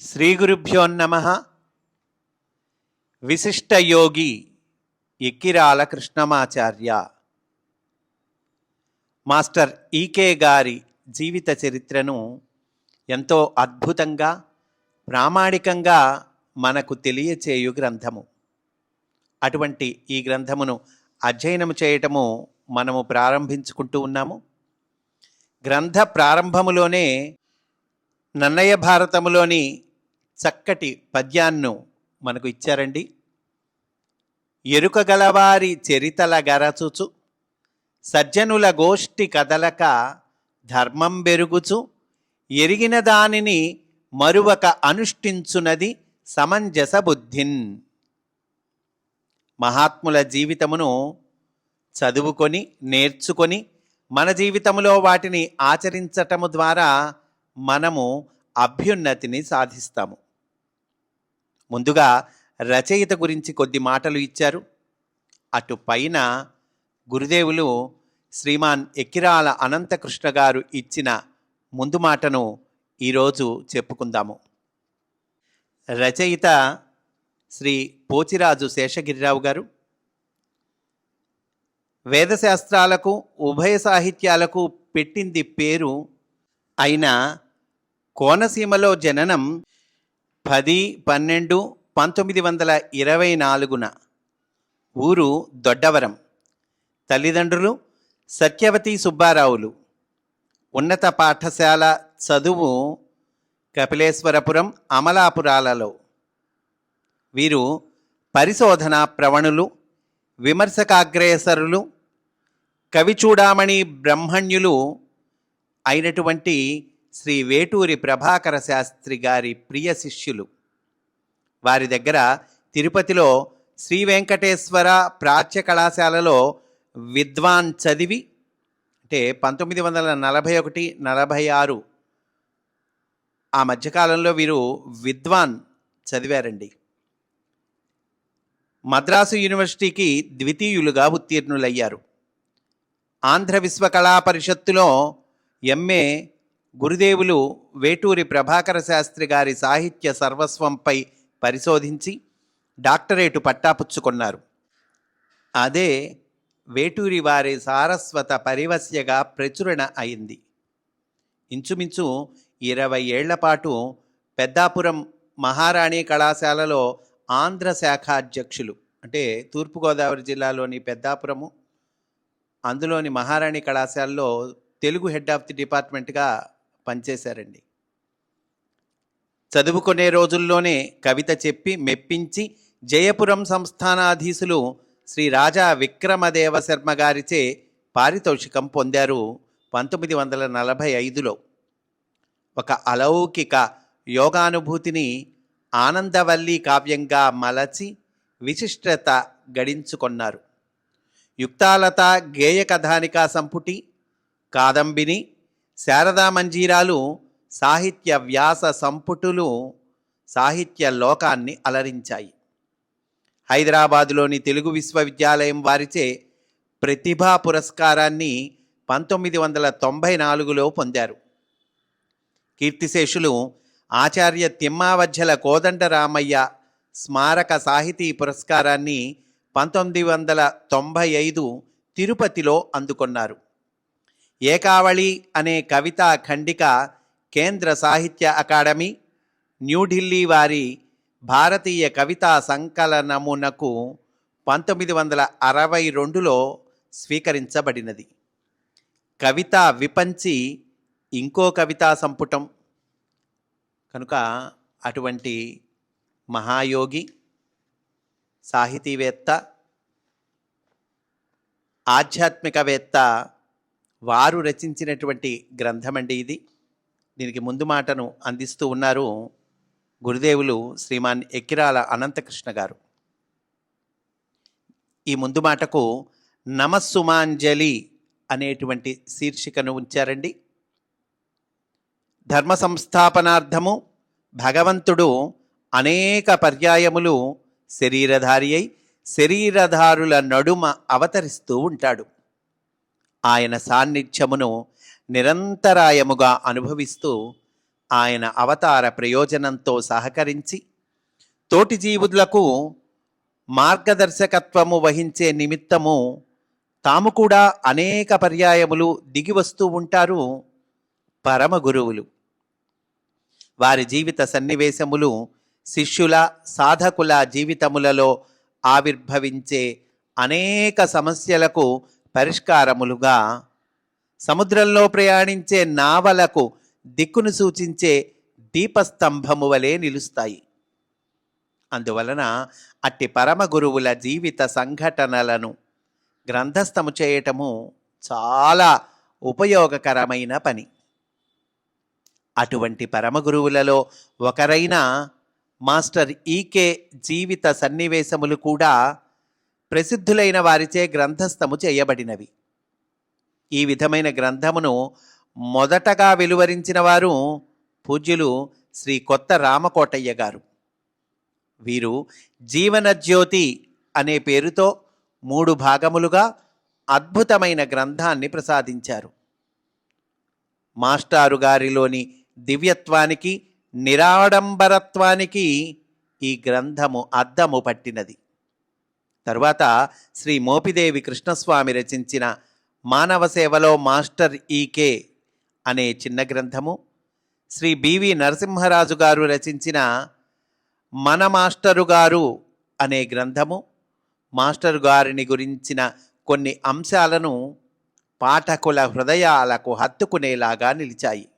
శ్రీ గురుభ్యో నమ విశిష్టయోగి Ekkirala Krishnamacharya. Master E K గారి జీవిత చరిత్రను ఎంతో అద్భుతంగా ప్రామాణికంగా మనకు తెలియచేయు గ్రంథము. అటువంటి ఈ గ్రంథమును అధ్యయనం చేయటము మనము ప్రారంభించుకుంటూ ఉన్నాము. గ్రంథ ప్రారంభములోనే నన్నయ్య భారతములోని చక్కటి పద్యాన్ను మనకు ఇచ్చారండి. ఎరుక గలవారి చరితల గరచుచు సజ్జనుల గోష్ఠి కదలక ధర్మం బెరుగుచు ఎరిగిన దానిని మరువక అనుష్ఠించునది సమంజస బుద్ధిన్. మహాత్ముల జీవితమును చదువుకొని నేర్చుకొని మన జీవితంలో వాటిని ఆచరించటము ద్వారా మనము అభ్యున్నతిని సాధిస్తాము. ముందుగా రచయిత గురించి కొద్ది మాటలు ఇచ్చారు. అటు పైన గురుదేవులు శ్రీమాన్ ఎక్కిరాల అనంతకృష్ణ గారు ఇచ్చిన ముందు మాటను ఈరోజు చెప్పుకుందాము. రచయిత శ్రీ పోచిరాజు శేషగిరిరావు గారు. వేదశాస్త్రాలకు ఉభయ సాహిత్యాలకు పెట్టింది పేరు అయిన కోనసీమలో జననం పది పన్నెండు పంతొమ్మిది వందల ఇరవై నాలుగున. ఊరు దొడ్డవరం. తల్లిదండ్రులు సత్యవతి సుబ్బారావులు. ఉన్నత పాఠశాల చదువు కపిలేశ్వరపురం అమలాపురాలలో. వీరు పరిశోధన ప్రవణులు విమర్శకాగ్రేసరులు కవిచూడామణి బ్రహ్మణ్యులు అయినటువంటి శ్రీ వేటూరి ప్రభాకర శాస్త్రి గారి ప్రియ శిష్యులు. వారి దగ్గర తిరుపతిలో శ్రీ వెంకటేశ్వర ప్రాచ్య కళాశాలలో విద్వాన్ చదివి అంటే పంతొమ్మిది వందల నలభై ఒకటి నలభై ఆరు ఆ మధ్యకాలంలో వీరు విద్వాన్ చదివారండి. మద్రాసు యూనివర్సిటీకి ద్వితీయులుగా ఉత్తీర్ణులయ్యారు. ఆంధ్ర విశ్వకళా పరిషత్తులో ఎంఏ గురుదేవులు వేటూరి ప్రభాకర శాస్త్రి గారి సాహిత్య సర్వస్వంపై పరిశోధించి డాక్టరేటు పట్టాపుచ్చుకున్నారు. అదే వేటూరి వారి సారస్వత పరివస్యగా ప్రచురణ అయింది. ఇంచుమించు ఇరవై ఏళ్ళపాటు పెద్దాపురం మహారాణి కళాశాలలో ఆంధ్ర శాఖ అధ్యక్షులు అంటే తూర్పుగోదావరి జిల్లాలోని పెద్దాపురము అందులోని మహారాణి కళాశాలలో తెలుగు హెడ్ ఆఫ్ ది డిపార్ట్మెంట్గా పనిచేశారండి. చదువుకునే రోజుల్లోనే కవిత చెప్పి మెప్పించి జయపురం సంస్థానాధీశులు శ్రీ రాజా విక్రమదేవ శర్మ గారిచే పారితోషికం పొందారు పంతొమ్మిది వందల నలభై ఐదులో. ఒక అలౌకిక యోగానుభూతిని ఆనందవల్లి కావ్యంగా మలచి విశిష్టత గడించుకొన్నారు. యుక్తాలత గేయకథానికా సంపుటి కాదంబిని శారదా మంజీరాలు సాహిత్య వ్యాస సంపుటులు సాహిత్య లోకాన్ని అలరించాయి. హైదరాబాదులోని తెలుగు విశ్వవిద్యాలయం వారిచే ప్రతిభా పురస్కారాన్ని పంతొమ్మిది వందల తొంభై నాలుగులో పొందారు. కీర్తిశేషులు ఆచార్య తిమ్మావజ్జల కోదండరామయ్య స్మారక సాహితీ పురస్కారాన్ని పంతొమ్మిది వందల తొంభై ఐదు తిరుపతిలో అందుకున్నారు. ఏకావళి అనే కవితా ఖండిక కేంద్ర సాహిత్య అకాడమీ న్యూఢిల్లీ వారి భారతీయ కవితా సంకలనమునకు పంతొమ్మిది వందల అరవై రెండులో స్వీకరించబడినది. కవిత విపంచి ఇంకో కవితా సంపుటం. కనుక అటువంటి మహాయోగి సాహితీవేత్త ఆధ్యాత్మికవేత్త వారు రచించినటువంటి గ్రంథమండి ఇది. దీనికి ముందు మాటను అందిస్తూ ఉన్నారు గురుదేవులు శ్రీమాన్ ఎక్కిరాల అనంతకృష్ణ గారు. ఈ ముందు మాటకు నమస్సుమాంజలి అనేటువంటి శీర్షికను ఉంచారండి. ధర్మ సంస్థాపనార్థము భగవంతుడు అనేక పర్యాయములు శరీరధారి అయి శరీరధారుల నడుమ అవతరిస్తూ ఉంటాడు. ఆయన సాన్నిధ్యమును నిరంతరాయముగా అనుభవిస్తూ ఆయన అవతార ప్రయోజనంతో సహకరించి తోటి జీవులకు మార్గదర్శకత్వము వహించే నిమిత్తము తాము కూడా అనేక పర్యాయములు దిగి వస్తూ ఉంటారు పరమ గురువులు. వారి జీవిత సన్నివేశములు శిష్యుల సాధకుల జీవితములలో ఆవిర్భవించే అనేక సమస్యలకు పరిష్కారములుగా సముద్రంలో ప్రయాణించే నావలకు దిక్కును సూచించే దీపస్తంభము వలె నిలుస్తాయి. అందువలన అట్టి పరమ గురువుల జీవిత సంఘటనలను గ్రంథస్థము చేయటము చాలా ఉపయోగకరమైన పని. అటువంటి పరమ గురువులలో ఒకరైన మాస్టర్ ఈకే జీవిత సన్నివేశములు కూడా ప్రసిద్ధులైన వారిచే గ్రంథస్థము చేయబడినవి. ఈ విధమైన గ్రంథమును మొదటగా వెలువరించిన వారు పూజ్యులు శ్రీ కొత్త రామకోటయ్య గారు. వీరు జీవన జ్యోతి అనే పేరుతో మూడు భాగములుగా అద్భుతమైన గ్రంథాన్ని ప్రసాదించారు. మాస్టారు గారిలోని దివ్యత్వానికి నిరాడంబరత్వానికి ఈ గ్రంథము అద్దము పట్టినది. తరువాత శ్రీ మోపిదేవి కృష్ణస్వామి రచించిన మానవ సేవలో మాస్టర్ ఈకే అనే చిన్న గ్రంథము శ్రీ బివి నరసింహరాజు గారు రచించిన మన మాస్టరు గారు అనే గ్రంథము మాస్టర్ గారిని గురించిన కొన్ని అంశాలను పాఠకుల హృదయాలకు హత్తుకునేలాగా నిలిచాయి.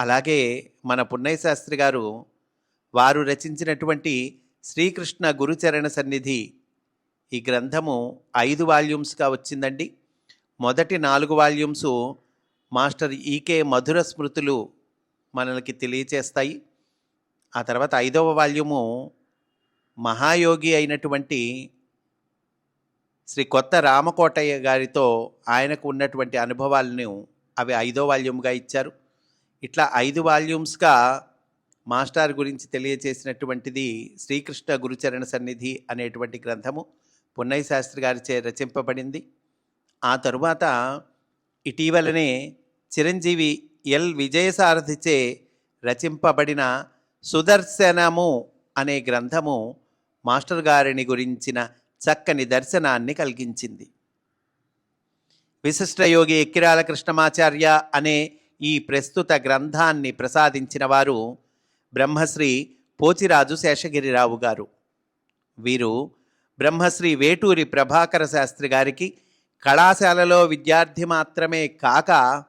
అలాగే మన పున్నయ్య శాస్త్రి గారు వారు రచించినటువంటి శ్రీకృష్ణ గురుచరణ సన్నిధి ఈ గ్రంథము ఐదు వాల్యూమ్స్గా వచ్చిందండి. మొదటి నాలుగు వాల్యూమ్స్ మాస్టర్ ఈకే మధుర స్మృతులు మనకి తెలియచేస్తాయి. ఆ తర్వాత ఐదవ వాల్యూము మహాయోగి అయినటువంటి శ్రీ కొత్త రామకోటయ్య గారితో ఆయనకు ఉన్నటువంటి అనుభవాలను అవి ఐదో వాల్యూమ్గా ఇచ్చారు. ఇట్లా ఐదు వాల్యూమ్స్గా మాస్టార్ గురించి తెలియచేసినటువంటిది శ్రీకృష్ణ గురుచరణ సన్నిధి అనేటువంటి గ్రంథము. పున్నయ్య శాస్త్రి గారిచే రచింపబడింది. ఆ తరువాత ఇటీవలనే చిరంజీవి ఎల్. విజయసారథిచే రచింపబడిన సుదర్శనము అనే గ్రంథము మాస్టర్ గారిని గురించిన చక్కని దర్శనాన్ని కలిగించింది. విశిష్టయోగి ఎక్కిరాల కృష్ణమాచార్య అనే ఈ ప్రస్తుత గ్రంథాన్ని ప్రసాదించిన వారు బ్రహ్మశ్రీ పోచిరాజు శేషగిరిరావు గారు. వీరు బ్రహ్మశ్రీ వేటూరి ప్రభాకర శాస్త్రి గారికి కళాశాలలో విద్యార్థి మాత్రమే కాక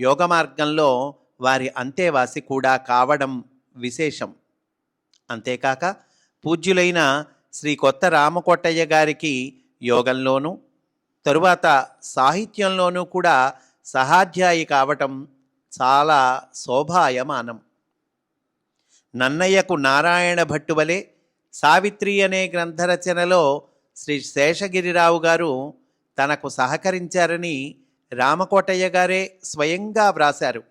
యోగ మార్గంలో వారి అంతేవాసి కూడా కావడం విశేషం. అంతేకాక పూజ్యులైన శ్రీ కొత్త రామకోటయ్య గారికి యోగంలోనూ తరువాత సాహిత్యంలోనూ కూడా సహాధ్యాయి కావటం చాలా శోభాయమానం. నన్నయ్యకు నారాయణ భట్టు వలె సావిత్రి అనే గ్రంథరచనలో శ్రీ శేషగిరిరావు గారు తనకు సహకరించారని రామకోటయ్య గారే స్వయంగా వ్రాశారు.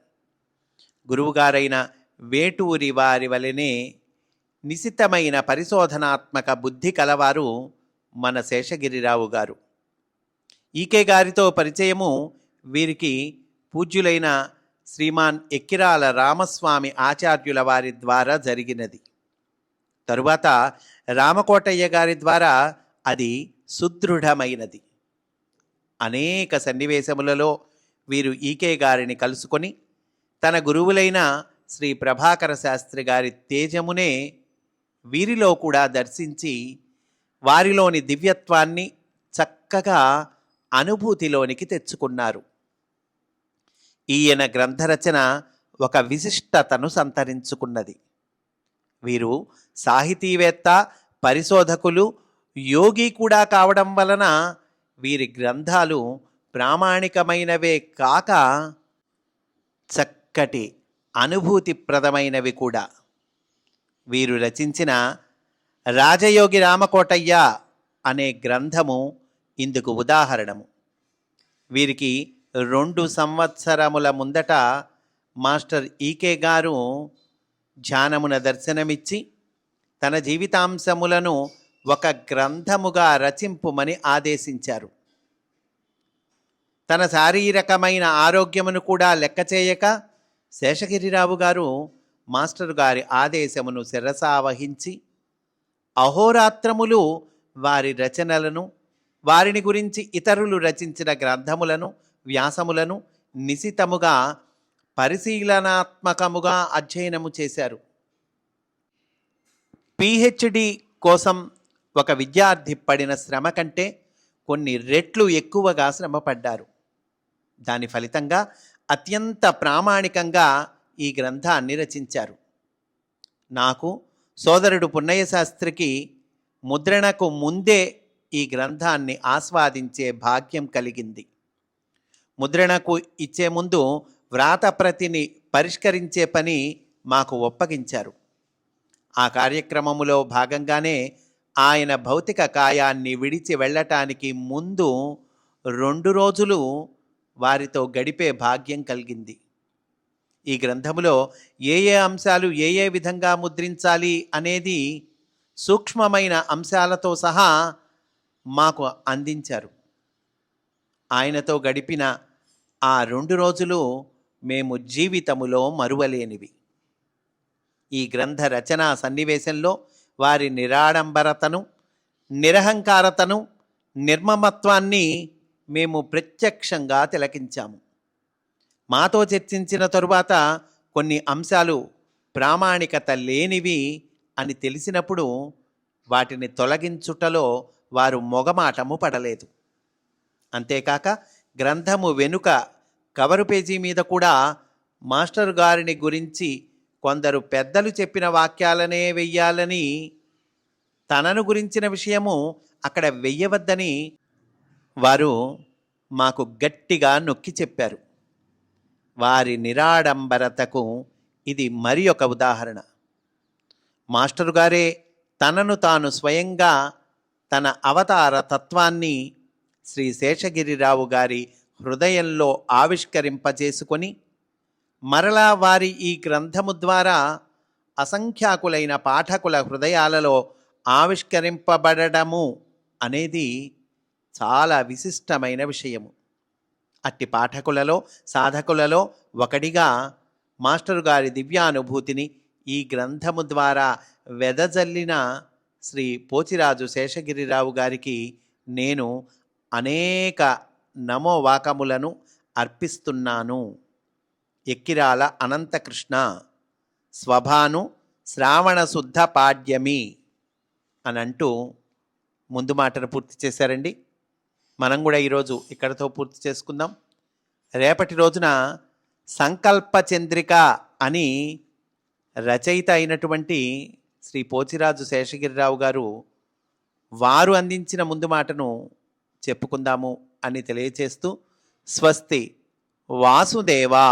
గురువుగారైన వేటూరి వారి వలెనే నిశితమైన పరిశోధనాత్మక బుద్ధి కలవారు మన శేషగిరిరావు గారు. ఈకే గారితో పరిచయము వీరికి పూజ్యులైన శ్రీమాన్ ఎక్కిరాల రామస్వామి ఆచార్యుల వారి ద్వారా జరిగినది. తరువాత రామకోటయ్య గారి ద్వారా అది సుదృఢమైనది. అనేక సన్నివేశములలో వీరు ఈకే గారిని కలుసుకొని తన గురువులైన శ్రీ ప్రభాకర శాస్త్రి గారి తేజమునే వీరిలో కూడా దర్శించి వారిలోని దివ్యత్వాన్ని చక్కగా అనుభూతిలోనికి తెచ్చుకున్నారు. ఈయన గ్రంథరచన ఒక విశిష్టతను సంతరించుకున్నది. వీరు సాహితీవేత్త పరిశోధకులు యోగి కూడా కావడం వలన వీరి గ్రంథాలు ప్రామాణికమైనవే కాక చక్కటి అనుభూతిప్రదమైనవి కూడా. వీరు రచించిన రాజయోగి రామకోటయ్య అనే గ్రంథము ఇందుకు ఉదాహరణము. వీరికి రెండు సంవత్సరముల ముందట మాస్టర్ ఈకే గారు ధ్యానమున దర్శనమిచ్చి తన జీవితాంశములను ఒక గ్రంథముగా రచింపుమని ఆదేశించారు. తన శారీరకమైన ఆరోగ్యమును కూడా లెక్క చేయక శేషగిరిరావు గారు మాస్టర్ గారి ఆదేశమును శిరసావహించి అహోరాత్రములు వారి రచనలను వారిని గురించి ఇతరులు రచించిన గ్రంథములను వ్యాసములను నిశితముగా పరిశీలనాత్మకముగా అధ్యయనము చేశారు. పిహెచ్డి కోసం ఒక విద్యార్థి పడిన శ్రమ కంటే కొన్ని రెట్లు ఎక్కువగా శ్రమ పడ్డారు. దాని ఫలితంగా అత్యంత ప్రామాణికంగా ఈ గ్రంథాన్ని రచించారు. నాకు సోదరుడు పున్నయ్య శాస్త్రికి ముద్రణకు ముందే ఈ గ్రంథాన్ని ఆస్వాదించే భాగ్యం కలిగింది. ముద్రణకు ఇచ్చే ముందు వ్రాతప్రతిని పరిష్కరించే పని మాకు ఒప్పగించారు. ఆ కార్యక్రమములో భాగంగానే ఆయన భౌతిక కాయాన్ని విడిచి వెళ్ళటానికి ముందు రెండు రోజులు వారితో గడిపే భాగ్యం కలిగింది. ఈ గ్రంథములో ఏ ఏ అంశాలు ఏ ఏ విధంగా ముద్రించాలి అనేది సూక్ష్మమైన అంశాలతో సహా మాకు అందించారు. ఆయనతో గడిపిన ఆ రెండు రోజులు మేము జీవితములో మరువలేనివి. ఈ గ్రంథ రచనా సన్నివేశంలో వారి నిరాడంబరతను నిరహంకారతను నిర్మమత్వాన్ని మేము ప్రత్యక్షంగా తిలకించాము. మాతో చర్చించిన తరువాత కొన్ని అంశాలు ప్రామాణికత లేనివి అని తెలిసినప్పుడు వాటిని తొలగించుటలో వారు మొగమాటము పడలేదు. అంతేకాక గ్రంథము వెనుక కవరు పేజీ మీద కూడా మాస్టర్ గారిని గురించి కొందరు పెద్దలు చెప్పిన వాక్యాలనే వెయ్యాలని తనను గురించిన విషయము అక్కడ వెయ్యవద్దని వారు మాకు గట్టిగా నొక్కి చెప్పారు. వారి నిరాడంబరతకు ఇది మరి ఒక ఉదాహరణ. మాస్టరు గారే తనను తాను స్వయంగా తన అవతార తత్వాన్ని శ్రీ శేషగిరిరావు గారి హృదయంలో ఆవిష్కరింపజేసుకొని మరలా వారి ఈ గ్రంథము ద్వారా అసంఖ్యాకులైన పాఠకుల హృదయాలలో ఆవిష్కరింపబడము అనేది చాలా విశిష్టమైన విషయము. అట్టి పాఠకులలో సాధకులలో ఒకడిగా మాస్టర్ గారి దివ్యానుభూతిని ఈ గ్రంథము ద్వారా వెదజల్లిన శ్రీ పోచిరాజు శేషగిరిరావు గారికి నేను అనేక నమోవాకములను అర్పిస్తున్నాను. ఎక్కిరాల అనంతకృష్ణ స్వభాను శ్రావణ శుద్ధ పాడ్యమి అని అంటూ ముందు మాటను పూర్తి చేశారండి. మనం కూడా ఈరోజు ఇక్కడతో పూర్తి చేసుకుందాం. రేపటి రోజున సంకల్ప చంద్రిక అని రచయిత అయినటువంటి శ్రీ పోచిరాజు శేషగిరిరావు గారు వారు అందించిన ముందు మాటను చెప్పుకుందాము అని తెలియచేస్తూ స్వస్తి వాసుదేవా